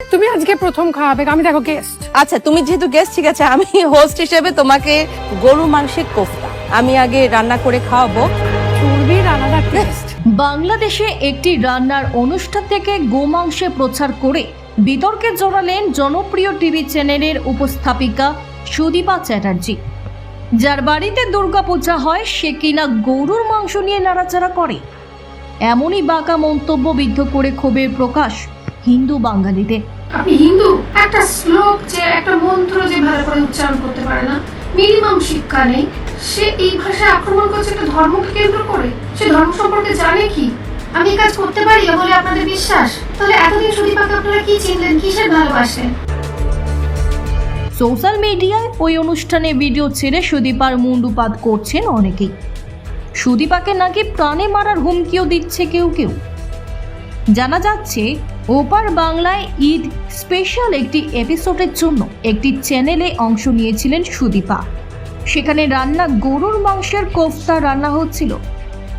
তুমি আজকে প্রথম খাওয়াবে আমি দেখো গেস্ট আচ্ছা তুমি যেহেতু গেস্ট ঠিক আছে আমি হোস্ট হিসেবে তোমাকে গরু মাংসের কোফতা। আমি আগে রান্না করে খাওয়াবো। চর্বির আলাদা টেস্ট বাংলাদেশে একটি রান্নার অনুষ্ঠান থেকে গোমাংসে প্রচার করে বিতর্কে জড়ালেন জনপ্রিয় টিভি চ্যানেলের উপস্থাপিকা সুদীপা চ্যাটার্জি। যার বাড়িতে দুর্গাপূজা হয় সে কিনা গরুর মাংস নিয়ে নাড়াচাড়া করে। এমনই বাঁকা মন্তব্য বিদ্ধ করে ক্ষোভের প্রকাশ হিন্দু বাঙালিদের আপনি হিন্দু একটা শ্লোক যে একটা মন্ত্র যে ভালো করে উচ্চারণ করতে পারে না মিনিমাম শিক্ষা নেই। সে এই ভাষায় আক্রমণ করছে একটা ধর্মকে কেন্দ্র করে? সে ধর্ম সম্পর্কে জানে কি? আমি কাজ করতে পারি বলে আপনাদের বিশ্বাস? তাহলে এতদিন সুদীপাকে আপনারা কি চিনলেন? কিসের ভালোবাসেন সোশ্যাল মিডিয়ায় ওই অনুষ্ঠানে ভিডিও ছেড়ে সুদীপার মুন্ডুপাত করছেন অনেকেই। সুদীপাকে নাকি প্রাণে মারার হুমকিও দিচ্ছে কেউ কেউ। জানা যাচ্ছে, ওপার বাংলায় ঈদ স্পেশাল একটি এপিসোডের জন্য একটি চ্যানেলে অংশ নিয়েছিলেন সুদীপা। সেখানে রান্না গরুর মাংসের কোফতা রান্না হচ্ছিল।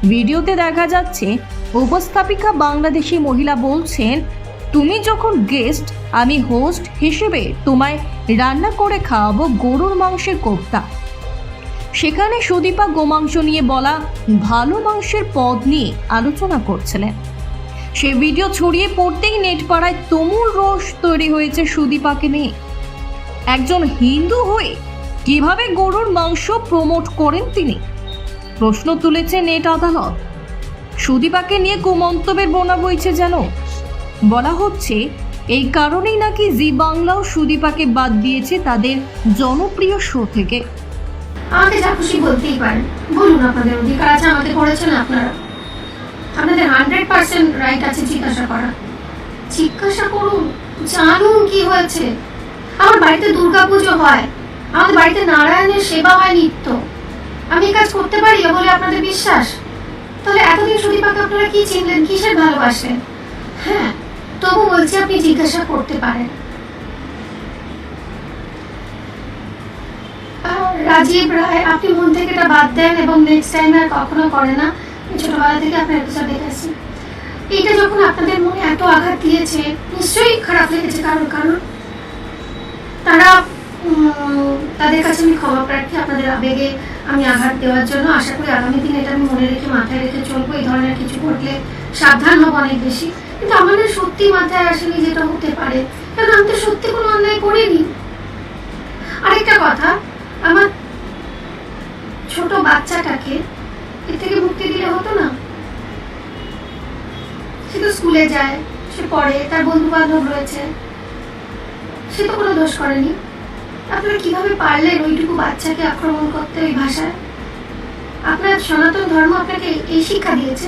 ভিডিওতে দেখা যাচ্ছে, উপস্থাপিকা বাংলাদেশি মহিলা বলছেন, তুমি যখন গেস্ট, আমি হোস্ট হিসেবে তোমায় রান্না করে খাওয়াবো গরুর মাংসের কোফতা। সেখানে সুদীপা গোমাংস নিয়ে বলা, ভালো মাংসের পদ নিয়ে আলোচনা করছিলেন। সে ভিডিও ছড়িয়ে পড়তেই নেট পাড়ায় তুমুল রোষ তৈরি হয়েছে সুদীপাকে নিয়ে। একজন হিন্দু হয়ে কীভাবে গরুর মাংস প্রমোট করেন তিনি? প্রশ্ন তুলেছে নেট আদালত। সুদীপাকে নিয়ে কুমন্তব্যের বোনা বইছে যেন। বলা হচ্ছে, এই কারণেই নাকি জি বাংলাও সুদীপাকে বাদ দিয়েছে তাদের জনপ্রিয় শো থেকে। আমাকে যা খুশি বলতেই পারেন। বলুন, আপনাদের অধিকার আছে, আমাকে করেছেন আপনারা। আপনাদের হান্ড্রেড পার্সেন্ট রাইট আছে জিজ্ঞাসা করা জিজ্ঞাসা করুন, জানুন কি হয়েছে। আমার বাড়িতে দুর্গাপুজো হয়। আমাদের বাড়িতে নারায়ণের সেবা হয় নিত্য। আমি কাজ করতে পারি বলে আপনাদের বিশ্বাস? তাহলে এতদিন সুদীপাকে আপনারা কি চিনলেন? কিসের ভালোবাসেন? হ্যাঁ তবু বলছি আপনি জিজ্ঞাসা করতে পারেন। রাজীব রায়, আপনি মন থেকে এটা বাদ দেন এবং নেক্সট টাইম আর কখনো করে না। ছোটবেলা থেকে আপনার এপিসোড দেখেছি এইটা যখন আপনাদের মনে এত আঘাত দিয়েছে, নিশ্চয়ই খারাপ লেগেছে কারণ কারণ তারা তাদের কাছে আমি ক্ষমা প্রার্থী, আপনাদের আবেগে আমি আঘাত দেওয়ার জন্য আশা করি আগামী দিনে এটা আমি মনে রেখে মাথায় রেখে চলবো। এই ধরনের কিছু ঘটলে সাবধান হব অনেক বেশি। কিন্তু আমাদের সত্যি মাথায় আসেনি যেটা হতে পারে। কারণ আমি তো সত্যি কোনো অন্যায় করিনি। আরেকটা কথা, আমার ছোট বাচ্চাটাকে দিলে হতো না? সে তো স্কুলে যায়, সে পড়ে, তার বন্ধু বান্ধব রয়েছে। সে তো কোনো দোষ করেনি। আপনারা কীভাবে পারলেন ওইটুকু বাচ্চাকে আক্রমণ করতে ওই ভাষায়? আপনার সনাতন ধর্ম আপনাকে এই শিক্ষা দিয়েছে।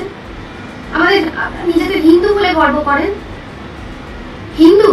আমাদের নিজেদের হিন্দু বলে গর্ব করেন। হিন্দু?